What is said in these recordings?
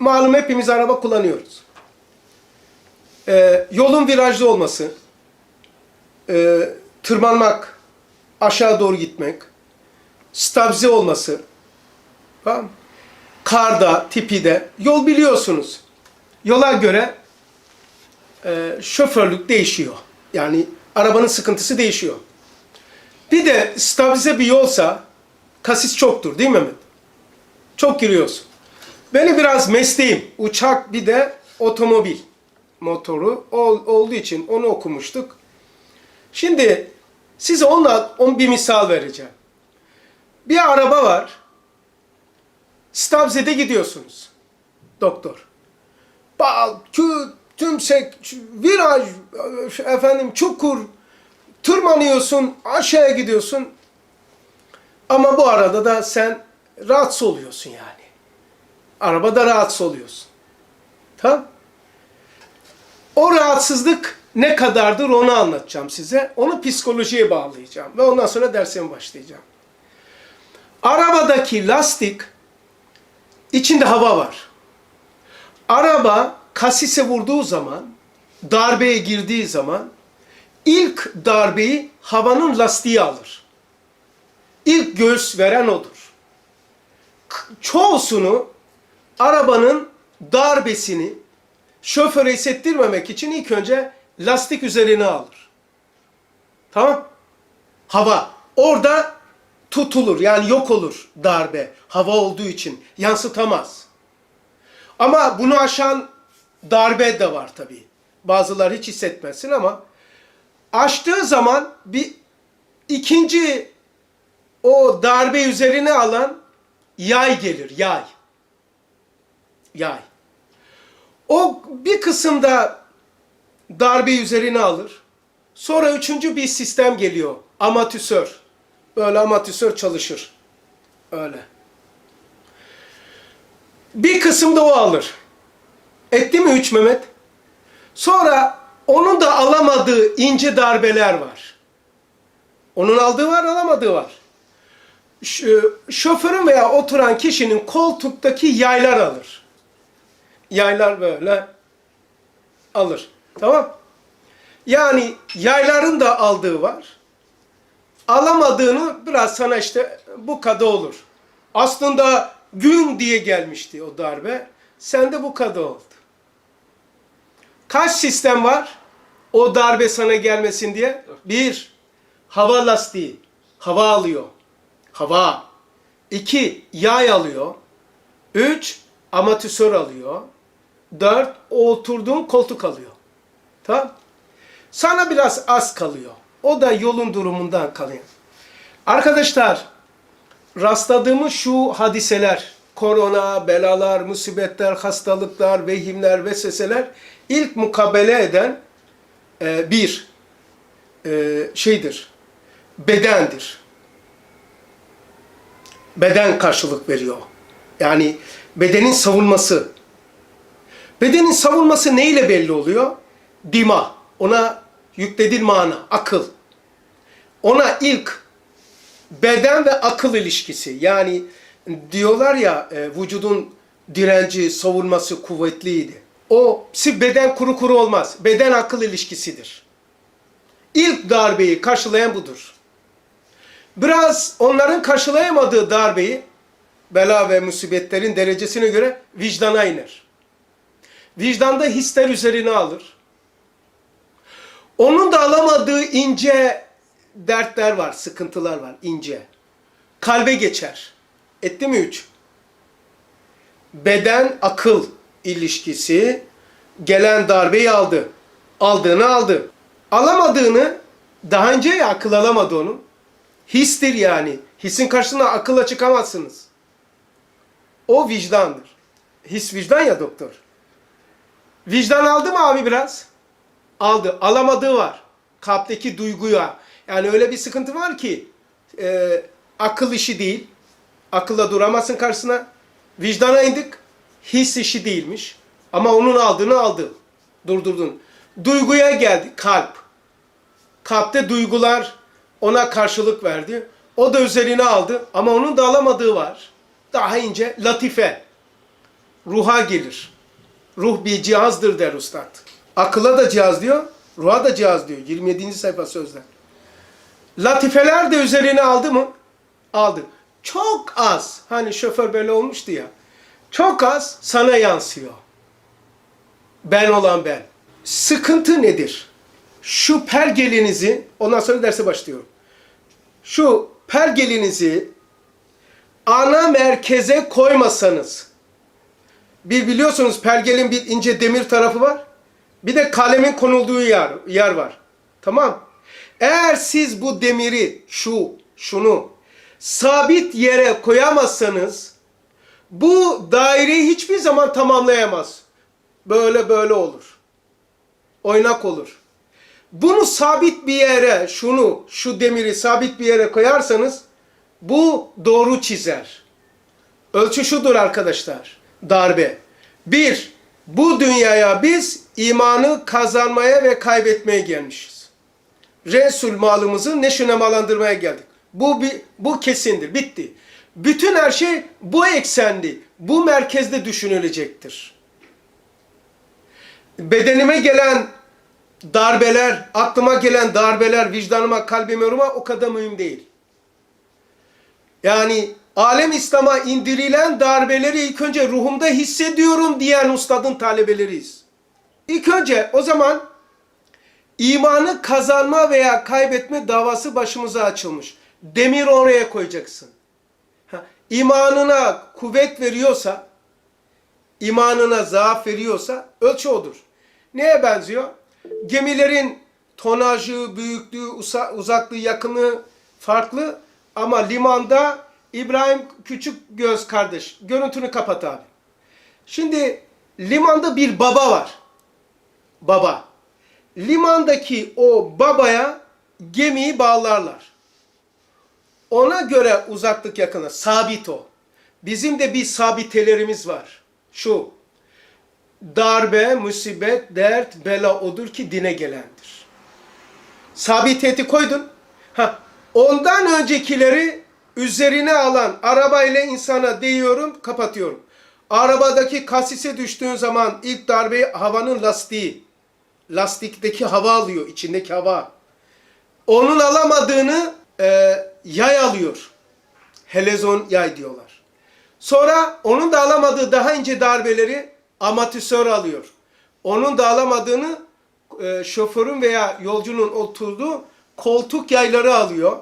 malum hepimiz araba kullanıyoruz. Ee, yolun virajlı olması, e, tırmanmak, aşağı doğru gitmek, stabilize olması, tamam karda, tipide, yol biliyorsunuz. Yola göre e, şoförlük değişiyor. Yani arabanın sıkıntısı değişiyor. Bir de stabilize bir yolsa kasis çoktur değil mi Mehmet? Çok giriyorsun. Benim biraz mesleğim uçak bir de otomobil motoru ol- olduğu için onu okumuştuk. Şimdi size onunla on bir misal vereceğim. Bir araba var. Stabilize'de gidiyorsunuz. Doktor. Bal, küt, tümsek, viraj, efendim çukur, tırmanıyorsun, aşağıya gidiyorsun. Ama bu arada da sen rahatsız oluyorsun yani. Arabada rahatsız oluyorsun. Tamam? O rahatsızlık ne kadardır onu anlatacağım size. Onu psikolojiye bağlayacağım ve ondan sonra dersime başlayacağım. Arabadaki lastik içinde hava var. Araba kasise vurduğu zaman, darbeye girdiği zaman ilk darbeyi havanın lastiği alır. İlk göğüs veren odur. Çoğusunu arabanın darbesini şoföre hissettirmemek için ilk önce lastik üzerine alır. Tamam? Hava. Orada tutulur yani yok olur darbe. Hava olduğu için yansıtamaz. Ama bunu aşan darbe de var tabii. Bazıları hiç hissetmezsin ama aştığı zaman bir ikinci o darbe üzerine alan yay gelir, yay. Yay. O bir kısımda darbe üzerine alır. Sonra üçüncü bir sistem geliyor. Amatüsör. Böyle amatüsör çalışır. Öyle. Bir kısımda o alır. Etti mi üç Mehmet? Sonra onun da alamadığı ince darbeler var. Onun aldığı var, alamadığı var. Ş- Şoförün veya oturan kişinin koltuktaki yaylar alır. Yaylar böyle alır. Tamam? Yani yayların da aldığı var. Alamadığını biraz sana işte bu kadar olur. Aslında gün diye gelmişti o darbe. Sende bu kadar oldu. Kaç sistem var? O darbe sana gelmesin diye. Bir, hava lastiği. Hava alıyor. Hava. İki, yay alıyor. Üç, amatüsör alıyor. Dört, o oturduğun koltuk alıyor. Tamam? Sana biraz az kalıyor. O da yolun durumundan kalıyor. Arkadaşlar, rastladığımız şu hadiseler, korona, belalar, musibetler, hastalıklar, vehimler, vesveseler ilk mukabele eden e, bir e, şeydir, bedendir. Beden karşılık veriyor. Yani bedenin savunması. Bedenin savunması neyle belli oluyor? Dima. Ona yüklediğin mana, akıl. Ona ilk beden ve akıl ilişkisi. Yani diyorlar ya e, vücudun direnci, savunması kuvvetliydi. O si beden kuru kuru olmaz. Beden akıl ilişkisidir. İlk darbeyi karşılayan budur. Biraz onların karşılayamadığı darbeyi bela ve musibetlerin derecesine göre vicdana iner. Vicdanda hisler üzerine alır. Onun da alamadığı ince dertler var, sıkıntılar var, ince. Kalbe geçer. Etti mi üç? Beden akıl ilişkisi gelen darbeyi aldı. Aldığını aldı. Alamadığını daha önce ya akıl alamadı onun. Histir yani. Hisin karşısına akılla çıkamazsınız. O vicdandır. His vicdan ya doktor. Vicdan aldı mı abi biraz? Aldı. Alamadığı var. Kalpteki duyguya. Yani öyle bir sıkıntı var ki e, akıl işi değil. Akılla duramazsın karşısına. Vicdana indik. His işi değilmiş. Ama onun aldığını aldı. Durdurdun. Duyguya geldi. Kalp. Kalpte duygular ona karşılık verdi. O da üzerine aldı. Ama onun da alamadığı var. Daha ince. Latife. ruha gelir. Ruh bir cihazdır der ustad. Akıla da cihaz diyor, ruha da cihaz diyor. 27. sayfa sözler. Latifeler de üzerine aldı mı? Aldı. Çok az. Hani şoför böyle olmuştu ya. Çok az sana yansıyor. Ben olan ben. Sıkıntı nedir? Şu pergelinizi, ondan sonra derse başlıyorum. Şu pergelinizi ana merkeze koymasanız, bir biliyorsunuz pergelin bir ince demir tarafı var. Bir de kalemin konulduğu yer, yer var. Tamam. Eğer siz bu demiri, şu, şunu sabit yere koyamazsanız bu daireyi hiçbir zaman tamamlayamaz. Böyle böyle olur. Oynak olur. Bunu sabit bir yere, şunu, şu demiri sabit bir yere koyarsanız bu doğru çizer. Ölçü şudur arkadaşlar. Darbe. Bir, bu dünyaya biz imanı kazanmaya ve kaybetmeye gelmişiz. Resul malımızı neşünemalandırmaya geldik. Bu bir, bu kesindir. Bitti. Bütün her şey bu eksendi. Bu merkezde düşünülecektir. Bedenime gelen darbeler, aklıma gelen darbeler, vicdanıma, kalbime, yoruma o kadar mühim değil. Yani alem İslam'a indirilen darbeleri ilk önce ruhumda hissediyorum diyen ustadın talebeleriyiz. İlk önce o zaman imanı kazanma veya kaybetme davası başımıza açılmış. Demir oraya koyacaksın. Ha, imanına kuvvet veriyorsa, imanına zaaf veriyorsa ölçü odur. Neye benziyor? Gemilerin tonajı, büyüklüğü, uzaklığı, yakınlığı farklı ama limanda İbrahim Küçük Göz kardeş. Görüntünü kapat abi. Şimdi limanda bir baba var. Baba. Limandaki o babaya gemiyi bağlarlar. Ona göre uzaklık yakını sabit o. Bizim de bir sabitelerimiz var. Şu. Darbe, musibet, dert, bela odur ki dine gelendir. Sabitiyeti koydun. Ha, ondan öncekileri üzerine alan arabayla insana değiyorum, kapatıyorum. Arabadaki kasise düştüğün zaman ilk darbeyi havanın lastiği. Lastikteki hava alıyor, içindeki hava. Onun alamadığını e, yay alıyor. Helezon yay diyorlar. Sonra onun da alamadığı daha ince darbeleri amatüsör alıyor. Onun da alamadığını e, şoförün veya yolcunun oturduğu koltuk yayları alıyor.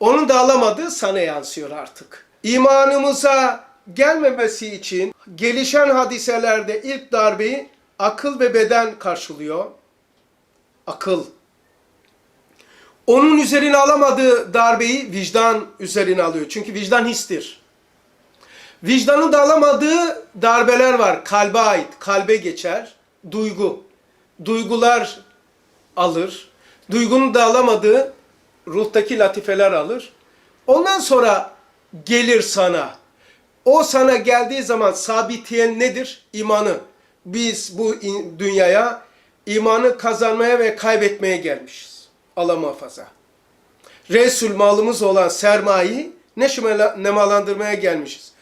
Onun da alamadığı sana yansıyor artık. İmanımıza gelmemesi için gelişen hadiselerde ilk darbeyi akıl ve beden karşılıyor. Akıl. Onun üzerine alamadığı darbeyi vicdan üzerine alıyor. Çünkü vicdan histir. Vicdanın da alamadığı darbeler var. Kalbe ait. Kalbe geçer. Duygu. Duygular alır. Duygunun da alamadığı ruhtaki latifeler alır. Ondan sonra gelir sana. O sana geldiği zaman sabitiyen nedir? İmanı. Biz bu dünyaya imanı kazanmaya ve kaybetmeye gelmişiz. Allah muhafaza. Resul malımız olan sermayeyi nemalandırmaya gelmişiz.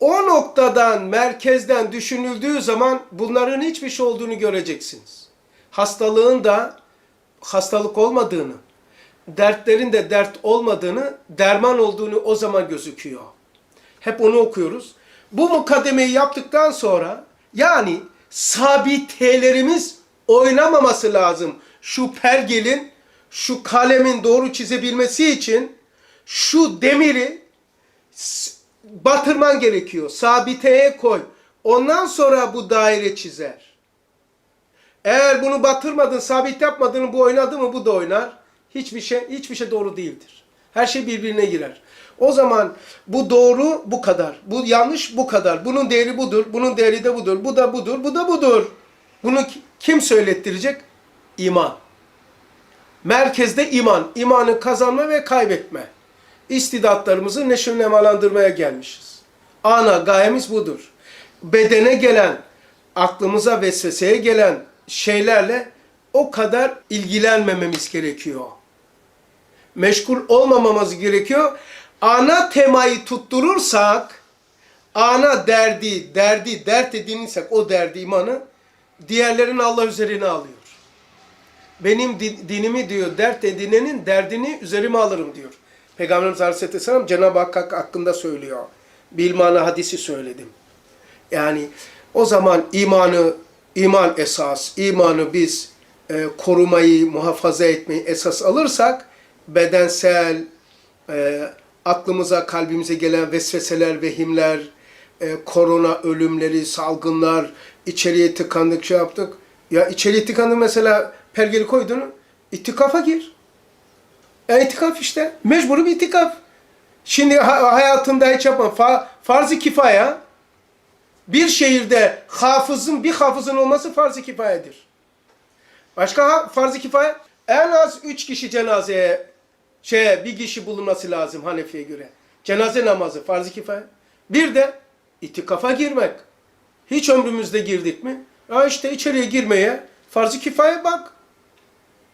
O noktadan, merkezden düşünüldüğü zaman bunların hiçbir şey olduğunu göreceksiniz. Hastalığın da hastalık olmadığını, dertlerin de dert olmadığını, derman olduğunu o zaman gözüküyor. Hep onu okuyoruz. Bu mukaddemeyi yaptıktan sonra yani sabitelerimiz oynamaması lazım. Şu pergelin, şu kalemin doğru çizebilmesi için şu demiri batırman gerekiyor. Sabiteye koy. Ondan sonra bu daire çizer. Eğer bunu batırmadın, sabit yapmadın, bu oynadı mı bu da oynar. Hiçbir şey hiçbir şey doğru değildir. Her şey birbirine girer. O zaman bu doğru bu kadar. Bu yanlış bu kadar. Bunun değeri budur. Bunun değeri de budur. Bu da budur. Bu da budur. Bunu ki- kim söylettirecek? İman. Merkezde iman. İmanı kazanma ve kaybetme. İstidatlarımızı neşirlemalandırmaya gelmişiz. Ana gayemiz budur. Bedene gelen, aklımıza vesveseye gelen şeylerle o kadar ilgilenmememiz gerekiyor. Meşgul olmamamız gerekiyor. Ana temayı tutturursak ana derdi, derdi, dert edinirsek o derdi imanı diğerlerini Allah üzerine alıyor. Benim di- dinimi diyor dert edinenin derdini üzerime alırım diyor. Peygamberimiz Aleyhisselam Cenab-ı Hak hakkında söylüyor. Bilmana hadisi söyledim. Yani o zaman imanı, iman esas, imanı biz e, korumayı, muhafaza etmeyi esas alırsak bedensel, e, aklımıza, kalbimize gelen vesveseler, vehimler, e, korona ölümleri, salgınlar, içeriye tıkandık, şey yaptık. Ya içeriye tıkandık mesela pergeli koydun, itikafa gir. Ya itikaf işte. Mecburi bir itikaf. Şimdi ha- hayatında hiç yapma. Fa, farz-ı kifaya bir şehirde hafızın bir hafızın olması farz-ı kifayedir. Başka farz-ı kifaye en az üç kişi cenazeye şey bir kişi bulunması lazım Hanefi'ye göre. Cenaze namazı farz-ı kifaye. Bir de itikafa girmek. Hiç ömrümüzde girdik mi? Ya işte içeriye girmeye farz-ı kifaye bak.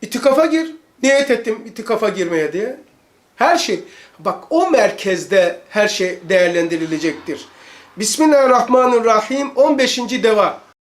İtikafa gir. Niyet ettim itikafa girmeye diye. Her şey. Bak o merkezde her şey değerlendirilecektir. Bismillahirrahmanirrahim 15. deva.